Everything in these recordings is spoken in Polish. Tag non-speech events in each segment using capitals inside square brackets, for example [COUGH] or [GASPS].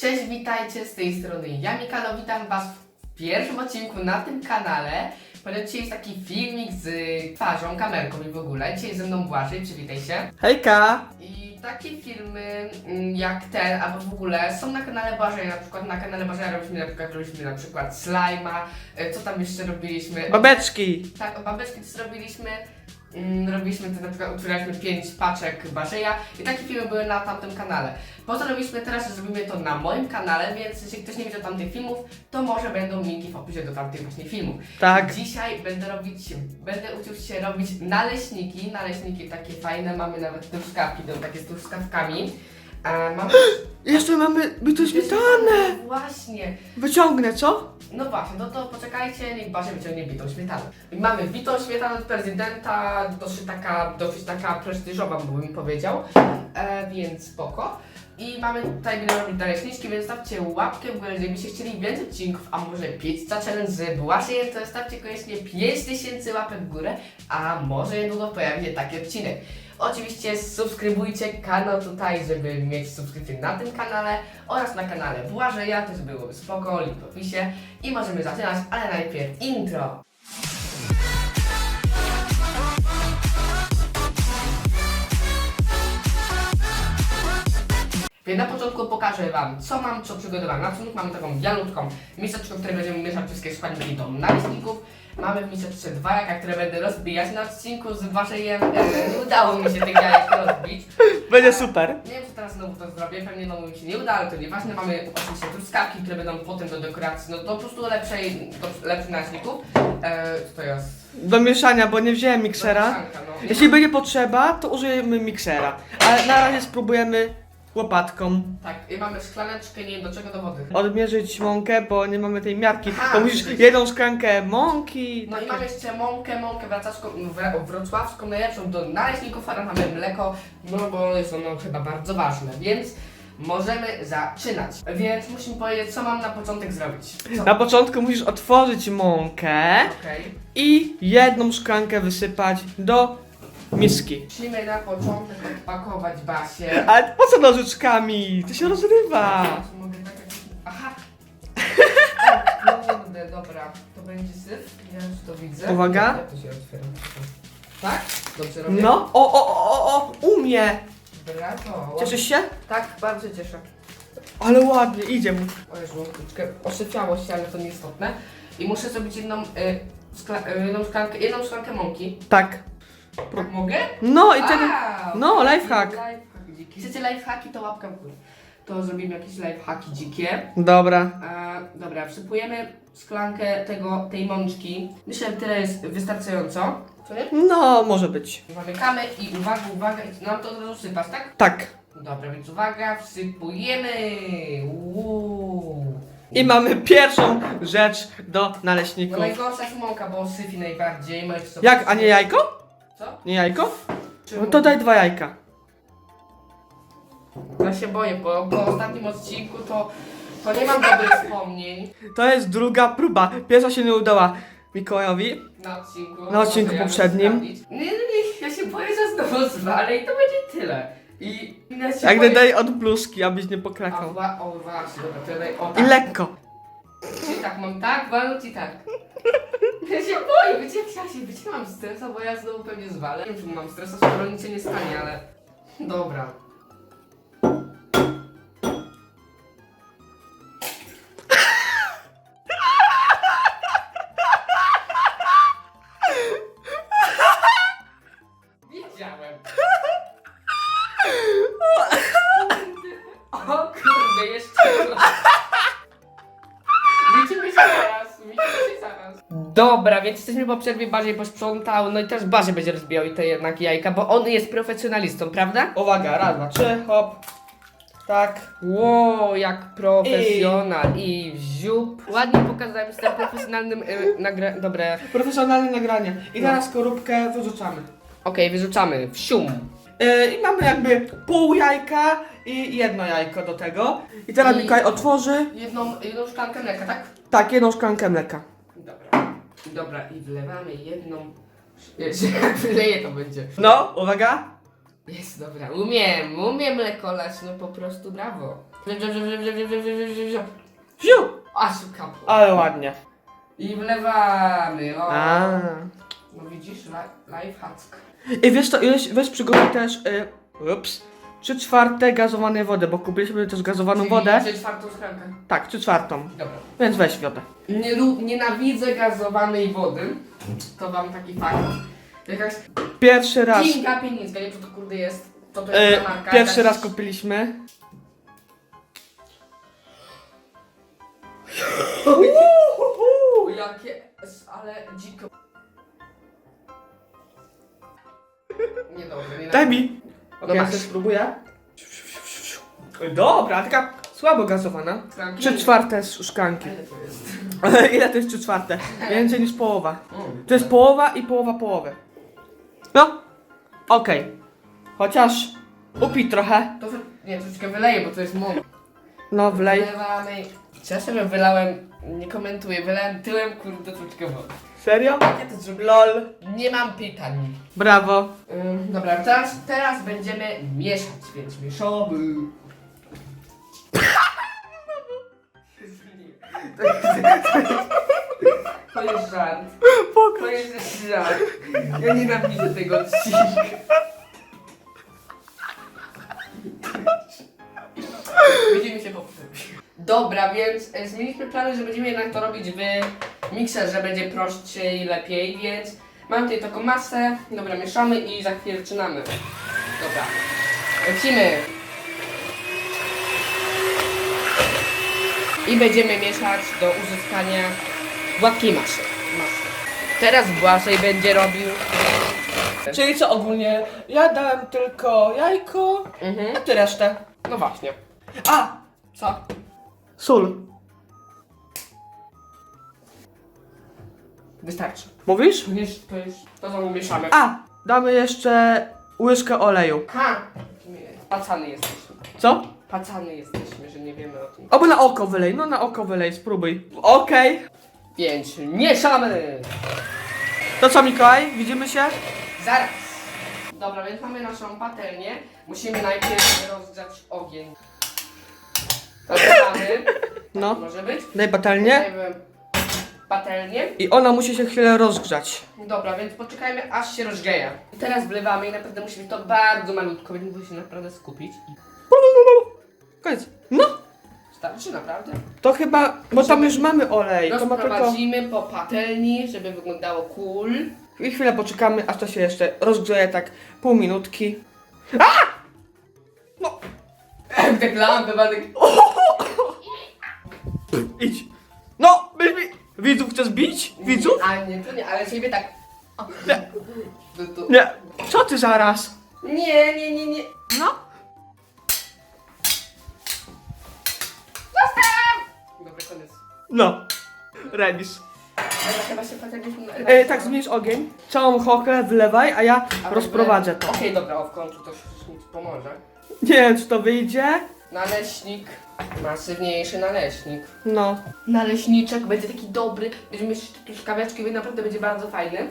Cześć, witajcie z tej strony ja Mikalo, witam Was w pierwszym odcinku na tym kanale. Ponieważ dzisiaj jest taki filmik z twarzą, kamerką i w ogóle. Dzisiaj ze mną Błażej, przywitaj się. Hejka! I takie filmy mm, jak ten, albo w ogóle są na kanale Błażeja, na przykład na kanale Błażeja robiliśmy na przykład, robiliśmy na przykład slajma, e, co tam jeszcze robiliśmy? Babeczki! Tak, o babeczki też robiliśmy. Mm, robiliśmy to na przykład, otwieraliśmy 5 paczek Barzeja i takie filmy były na tamtym kanale. Postanowiśmy teraz, że zrobimy to na moim kanale, więc jeśli ktoś nie widział tamtych filmów, to może będą linki w opisie do tamtych właśnie filmów. Tak. Dzisiaj będę robić, będę uczył się robić naleśniki, naleśniki takie fajne, mamy nawet truskawki, to takie z truskawkami. Mamy [GASPS] Jeszcze mamy bitą śmietanę! Właśnie, Wyciągnę, co? no właśnie, no to poczekajcie, niech Basia wyciągnie bitą śmietanę. Mamy bitą śmietanę od prezydenta, dosyć taka, dosyć taka prestiżowa bym powiedział, e, więc spoko. I mamy tutaj będziemy robić naleśniczki, więc stawcie łapkę w górę, jeżeli byście chcieli więcej odcinków, a może pizza challenge z Błaszkiem, to stawcie koniecznie 5000 łapek w górę, a może niedługo pojawi się taki odcinek. Oczywiście subskrybujcie kanał tutaj, żeby mieć subskrypcję na tym kanale oraz na kanale Błażeja, też byłoby spoko, link w opisie. I możemy zaczynać, ale najpierw intro. Więc na początku pokażę Wam, co mam, co przygotowałem. Na początku mamy taką bialutką miseczkę, w której będziemy mieszać wszystkie składniki do naleśników. Mamy w miseczce dwa jajka, które będę rozbijać na odcinku z Waszejem. E, nie [LAUGHS] udało mi się tych jajek rozbić. Będzie super. Nie wiem, czy teraz znowu to zrobię, pewnie znowu mi się nie uda, ale to nieważne. Mamy oczywiście truskawki, które będą potem do dekoracji, no to po prostu lepszej, do lepszych. E, co to jest? Do mieszania, bo nie wziąłem miksera. Mieszanka, no. Jeśli będzie potrzeba, to użyjemy miksera. Ale na razie spróbujemy łopatką Tak, i mamy szklaneczkę, nie do czego, do wody. odmierzyć mąkę, bo nie mamy tej miarki. Aha. To musisz jedną szklankę mąki. No i mamy jeszcze mąkę, mąkę wracawską, wra- wrocławską, najlepszą do naleśników, oraz mamy mleko, no bo jest ono chyba bardzo ważne, więc możemy zaczynać. Więc musimy powiedzieć, co mam na początek zrobić. Co? Na początku musisz otworzyć mąkę Okej. i jedną szklankę wysypać do miski. Musimy na początek odpakować Basię. Ale po co nożyczkami? To się rozrywa. Czy mogę tak jak... Aha! O kurde, dobra. To będzie syf? Ja już to widzę. Uwaga. Jak to się otwiera? Tak? Dobrze robię? No, o, o, o, o, umie. Brawo. Cieszysz się? Tak, bardzo cieszę. Ale ładnie, idzie mu. O Jezu, troszeczkę osypiało się, ale to nieistotne. I muszę zrobić jedną, y, skla- y, jedną, szklankę, jedną szklankę mąki. Tak. Tak mogę? No i wtedy. Wow! no, lifehack. Lifehack dziki. Chcecie lifehacki, to łapka w górę. To zrobimy jakieś lifehacki dzikie. Dobra. Dobra, wsypujemy szklankę tego, tej mączki. Myślę, że tyle jest wystarczająco. Co? No, może być. Zamykamy i uwaga, uwaga, i nam to od razu sypać, tak? Tak. Dobra, więc uwaga, wsypujemy. Uuu. I mamy pierwszą rzecz do No naleśników. najgorsza jest mąka, bo syfi najbardziej. Jak, a nie jajko? Co? Nie jajko? Czy No to daj dwa jajka. Ja się boję, bo po ostatnim odcinku to, to nie mam dobrych wspomnień To jest druga próba. Pierwsza się nie udała Mikołajowi. na odcinku. Na odcinku Może ja poprzednim. sprawdzić. Nie, nie, nie, ja się boję, że znowu zwalę i to będzie tyle. I ja się Jak boję... daj od bluski, abyś nie A, pokrakał. o właśnie, dobra, to daj, o I tak. lekko. Czy tak mam tak, walnąć i tak. Ja się boję, wiecie jak ja się, wiecie mam stresa, bo ja znowu pewnie zwalę. Nie wiem, czy mam stresa, skoro nic się nie stanie, ale... Dobra. Dobra, więc jesteśmy po przerwie, Bardziej posprzątał, no i też Bardziej będzie rozbijał i te jednak jajka, bo on jest profesjonalistą, prawda? Uwaga, raz, dwa, trzy, hop. Tak. Wow, jak profesjonal i wziup. Ładnie pokazałem, jestem profesjonalnym y, nagra... Dobra, Profesjonalne nagranie. I No. teraz skorupkę wyrzucamy. okej, wyrzucamy. Wsium. Yy, I mamy jakby pół jajka i jedno jajko do tego. I teraz I- Mikołaj otworzy. Jedną, jedną szklankę mleka, tak? Tak, jedną szklankę mleka. Dobra. Dobra, i wlewamy jedną... Wiecie, [LAUGHS] jak wyleję to będzie. No, uwaga. Jest, dobra, umiem, umiem mleko lać, no po prostu brawo. Ziu! A, szukam. Ale ładnie. I wlewamy. O. A. No widzisz, li- life hack. I wiesz co, ileś, weź przygotuj też, y, ups, 3 czwarte gazowanej wody, bo kupiliśmy też gazowaną Czyli wodę. Czyli czwartą szklankę. Tak, 3 czwartą. Dobra. Więc weź wodę. Nie, lu- nienawidzę gazowanej wody. To wam taki fakt. Jakaś Pierwszy raz, Kinga pienińska, nie wiem co to kurde jest. Co to jest za marka? pierwszy Jakaś- raz kupiliśmy. Uuu, jakie, ale dziko. [LAUGHS] Niedobre, nie Daj mi. Okej, ja masz. spróbuję. Dobra, taka słabo gazowana. Szklanki? 3 czwarte sz- szklanki. [LAUGHS] Ile to jest? Ile to jest 3 czwarte? Więcej niż połowa. To jest połowa i połowa połowy. No, okej. Chociaż upij trochę. To wy- nie, troszeczkę wyleję, bo to jest mąk. No, wlej. Wylewamy. Czy ja sobie wylałem, nie komentuję, wylałem tyłem, kurde, troszeczkę wody. Serio? Ja to zrobię? LOL. Nie mam pytań. Brawo. Ym, dobra, teraz, teraz będziemy mieszać, więc mieszamy. To jest żart. To jest żart. Ja nienawidzę tego odcinka. Widzimy się po. Dobra, więc e, zmieniliśmy plany, że będziemy jednak to robić w mikserze, będzie prościej, lepiej, więc mam tutaj taką masę. Dobra, mieszamy i za chwilę zaczynamy. Dobra, lecimy. I będziemy mieszać do uzyskania gładkiej masy. masy. Teraz Błaszej będzie robił. Czyli co ogólnie? Ja dałem tylko jajko, Mhm. a ty resztę. No właśnie. A! Co? Sól. Wystarczy. Mówisz? To jest, to jest, to znowu mieszamy. A! Damy jeszcze łyżkę oleju. Ha! Nie, Pacany jesteśmy. Co? Pacany jesteśmy, że nie wiemy o tym. Oby na oko wylej, no na oko wylej, spróbuj. Okej. Więc mieszamy! To co Mikołaj? Widzimy się? Zaraz! Dobra, więc mamy naszą patelnię. Musimy najpierw rozgrzać ogień. Rozgrzamy. No. Może być? Daj patelnię. Dajemy patelnię. I ona musi się chwilę rozgrzać. Dobra, więc poczekajmy aż się rozgrzeje. I teraz wlewamy i naprawdę musi być to bardzo malutko, więc musi się naprawdę skupić. Koniec. No! Starczy naprawdę? To chyba, bo tam już mamy olej. To ma tylko... Rozprowadzimy po patelni, żeby wyglądało cool. I chwilę poczekamy, aż to się jeszcze rozgrzeje tak pół minutki. [LAUGHS] Tak lampy, Wadek. Idź. No! Widzów chcesz bić? Widzów? A nie, to nie, ale siebie tak. O. Nie. To, to. Nie. Co ty zaraz? Nie, nie, nie, nie. No. Dobra, koniec. No. Remis. Dobra, chyba się patelnią. E, tak, zmniejsz ogień. Całą chokę wylewaj, a ja rozprowadzę to. Okej, dobra, o w końcu to się mi pomoże. Nie wiem, czy to wyjdzie. Naleśnik. Masywniejszy naleśnik. No. Naleśniczek będzie taki dobry. Będziemy mieć takie szkaweczki, więc naprawdę będzie bardzo fajny.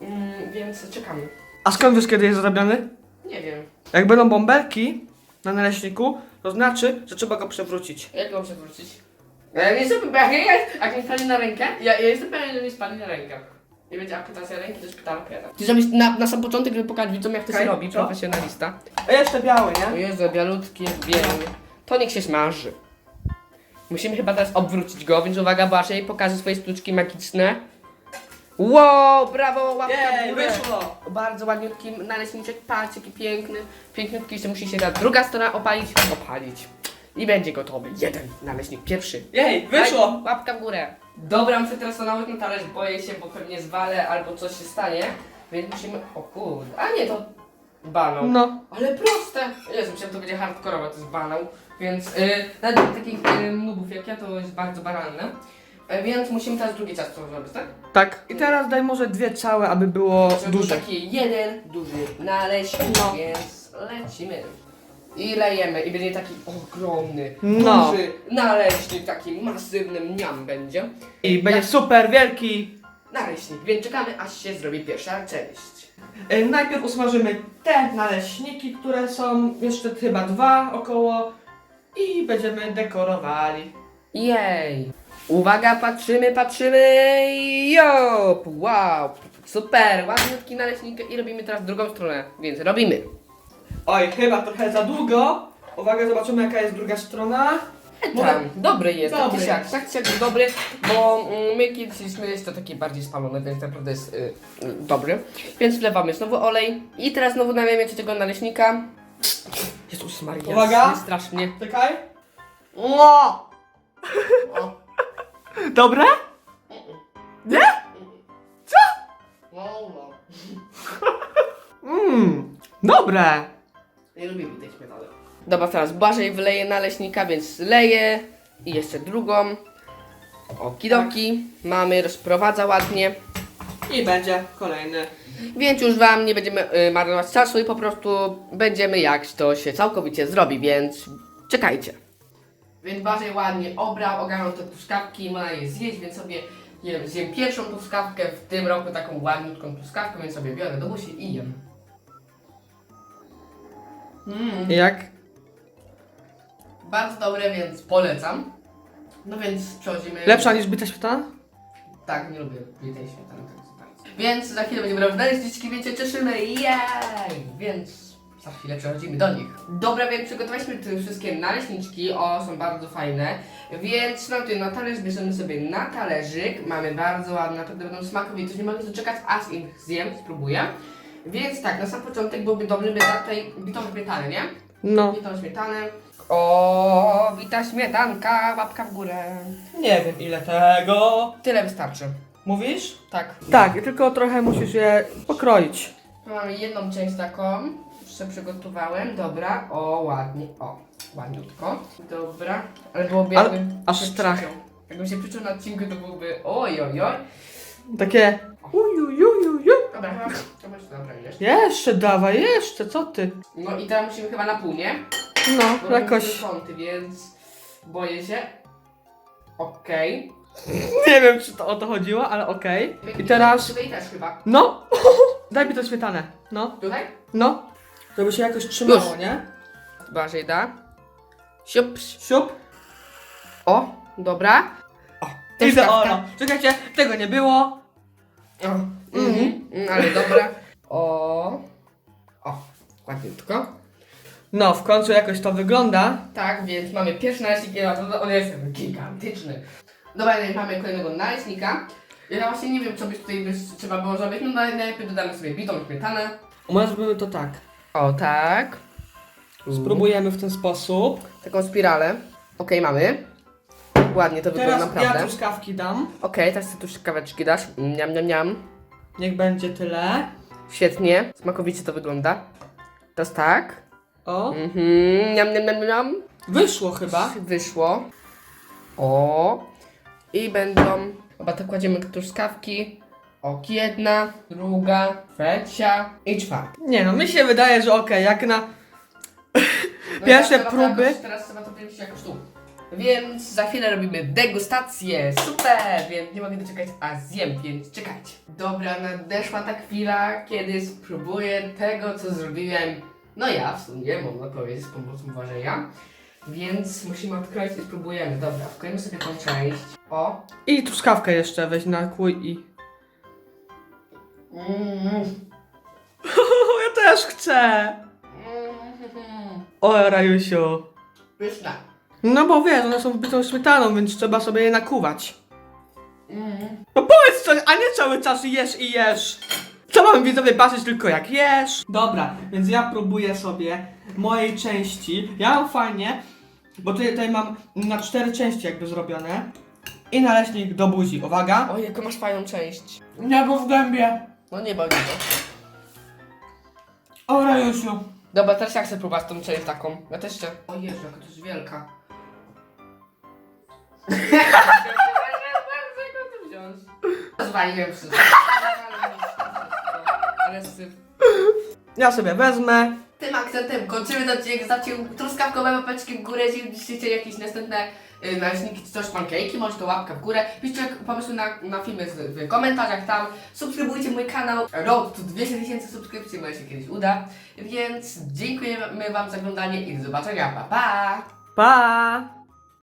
Mm, więc czekamy. A skąd wiesz, kiedy jest zrobiony? Nie wiem. Jak będą bąbelki na naleśniku, to znaczy, że trzeba go przewrócić. Jak go przewrócić? Ja nie jestem pewien, jak, mi spadnie na rękę, ja, ja jestem pewien, że mi spadnie na rękę. Nie będzie amputacja ręki, to jest pytanka. Ty zrobić na, na sam początek, żeby pokazać widzom, jak to się Okej, robi, co? profesjonalista. A jeszcze biały, O nie? Jezu, bialutki, jest bielny. To niech się smaży. Musimy chyba teraz obwrócić go, więc uwaga, Błażej, pokażę swoje sztuczki magiczne. Wow, brawo, łapka w Jej, górę. wyszło! Bardzo ładniutki naleśniczek, patrz jaki piękny, piękniutki, jeszcze musi się ta druga strona opalić, opalić. I będzie gotowy. Jeden naleśnik, pierwszy. Jej, wyszło! Daj, łapka w górę. Dobra, muszę teraz to nałożyć na talerz, boję się, bo pewnie zwalę albo coś się stanie, więc musimy, o kurde, a nie, to banał. No. Ale proste! Jezu, myślałem, to będzie hardkorowe, to jest banał, więc yy, nawet dla takich yy, nubów jak ja to jest bardzo banalne. Yy, więc musimy teraz drugie ciasto zrobić, tak? Tak. I teraz daj może dwie całe, aby było Żeby był duże. taki jeden duży naleśnik, No. więc lecimy. I lejemy i będzie taki ogromny, No. duży naleśnik, taki masywny mniam będzie. I będzie super wielki. Naleśnik, więc czekamy aż się zrobi pierwsza część. E, Najpierw usmażymy te naleśniki, które są jeszcze chyba dwa około. i będziemy dekorowali. Jej! Uwaga, patrzymy, patrzymy! Jop! Wow! Super! Ładniutki naleśnik i robimy teraz drugą stronę, więc robimy. Oj, chyba trochę za długo. Uwaga, zobaczymy jaka jest druga strona. Tam, dobry jest, Dobry. dobry. tak siak, tak siak dobry, bo mm, my kiedyś jeść to taki bardziej spalony, więc naprawdę jest y, y, dobry. Więc wlewamy znowu olej i teraz znowu nalejemy trzeciego naleśnika. Jezus Maria, Uwaga. jest strasznie. Czekaj. Dobre? No, no. Mmm, dobre. Nie lubimy tej śmietany. Dobra, teraz Błażej wleje naleśnika, więc leje i jeszcze drugą. Okidoki. Mamy, rozprowadza ładnie. I będzie kolejny. Więc już Wam nie będziemy y, marnować czasu i po prostu będziemy jak to się całkowicie zrobi, więc czekajcie. Więc Błażej ładnie obrał, ogarnął te truskawki ma je zjeść, więc sobie jem, zjem pierwszą truskawkę w tym roku, taką ładniutką truskawkę, więc sobie biorę do buzi i jem. Mm. Jak? Bardzo dobre, więc polecam. No więc przechodzimy. Lepsza niż bita śmietana? Tak, nie lubię tej śmietany tak za bardzo. Więc za chwilę będziemy robić naleśniczki, więc się cieszymy. Jej! Więc za chwilę przechodzimy do nich. Dobra, więc przygotowaliśmy te wszystkie naleśniczki. O, są bardzo fajne. Więc no tutaj na talerz bierzemy sobie na talerzyk. Mamy bardzo ładne, naprawdę będą smakowite. Nie mogę się doczekać, aż im zjem, spróbuję. Więc tak, na sam początek byłby dobry by dać tutaj bitą śmietanę, nie? No. Bitą śmietanę. O, wita śmietanka, łapka w górę. Nie wiem ile tego. Tyle wystarczy. Mówisz? Tak. Tak, tylko trochę musisz je pokroić. Mamy jedną część taką, jeszcze przygotowałem, dobra, o ładnie, o, ładniutko, dobra, ale byłoby Ale jakbym aż się strach. Jakbym się przyczuł na odcinku, to byłby oj, oj, oj. Takie. Ujujujuju. Dobra, chyba, to masz dobra. Jeszcze dawaj, jeszcze, co ty? No i teraz musimy chyba na pół, nie? No, Bo jakoś. robimy kąty, więc boję się. Okej. [LAUGHS] Nie wiem, czy to o to chodziło, ale okej. I teraz. Tutaj też chyba. No! [LAUGHS] Daj mi to śmietanę. No, Tutaj? no. Żeby się jakoś trzymało, Już. nie? Bardziej da. Siup. Siup. O, dobra. O, też Idealno. Czekajcie, tego nie było. O, mhm. Mm, ale dobra. O. O, ładniutko. No, w końcu jakoś to wygląda. Tak, więc mamy pierwszy naleśnik, i naprawdę on jest gigantyczny. Dobra, no i mamy kolejnego naleśnika. Ja właśnie nie wiem, co by tutaj by trzeba było zrobić. No naj- najlepiej dodamy sobie bitą śmietanę. Może zrobimy to tak. O, tak. Spróbujemy w ten sposób. Taką spiralę. Okej, mamy. Ładnie to wygląda Teraz ja naprawdę. truskawki dam. Okej, teraz ty tu kaweczki dasz. Niam, niam, niam. Niech będzie tyle. Świetnie. Smakowicie to wygląda. Teraz tak. O. Mhm. Niam, niam, niam, niam. Wyszło chyba. Wyszło. O. I będą. Chyba to kładziemy truskawki. Ok, jedna, druga, trzecia i czwarta. Nie no, mi się wydaje, że okej, jak na... No Pierwsze i teraz trzeba próby. jakoś- Teraz trzeba to wziąć jakoś tu. Więc za chwilę robimy degustację. Super! Więc nie mogę doczekać, a zjem, więc czekajcie. Dobra, nadeszła ta chwila, kiedy spróbuję tego, co zrobiłem. No ja w sumie, można powiedzieć, z pomocą ważenia. Więc musimy odkroić i spróbujemy. Dobra, wkleimy sobie tą część. O. I truskawkę jeszcze weź na kój i... Mm. [LAUGHS] ja też chcę! Mm. O, Rajusiu. Pyszna. No bo wiesz, one są wbitą śmietaną, więc trzeba sobie je nakuwać. Mm. No powiedz coś, a nie cały czas jesz i jesz. Co mam widzowie patrzeć tylko jak jesz? Dobra, więc ja próbuję sobie mojej części. Ja mam fajnie, bo tutaj, tutaj mam na cztery części jakby zrobione. I naleśnik do buzi. Uwaga. O, jaką masz fajną część. Nie, bo w gębie. No nie boli to. O, Rajusiu. Dobra, teraz ja chcę próbować tą część taką. Ja też chcę. O Jezu, jaka to jest wielka. Bardzo to wziąć. Zwaliłem wszystko. Ale syp. Ja sobie wezmę. Tym akcentem kończymy ten odcinek. Zostawcie truskawkowe łapeczki w górę, jeśli chcecie jakieś następne y, naleśniki czy coś, pankejki, może to łapka w górę. Piszcie pomysły na, na filmy z, w komentarzach tam. Subskrybujcie mój kanał. Road to 200 tysięcy subskrypcji, może się kiedyś uda. Więc dziękujemy Wam za oglądanie i do zobaczenia. Pa, pa! Pa!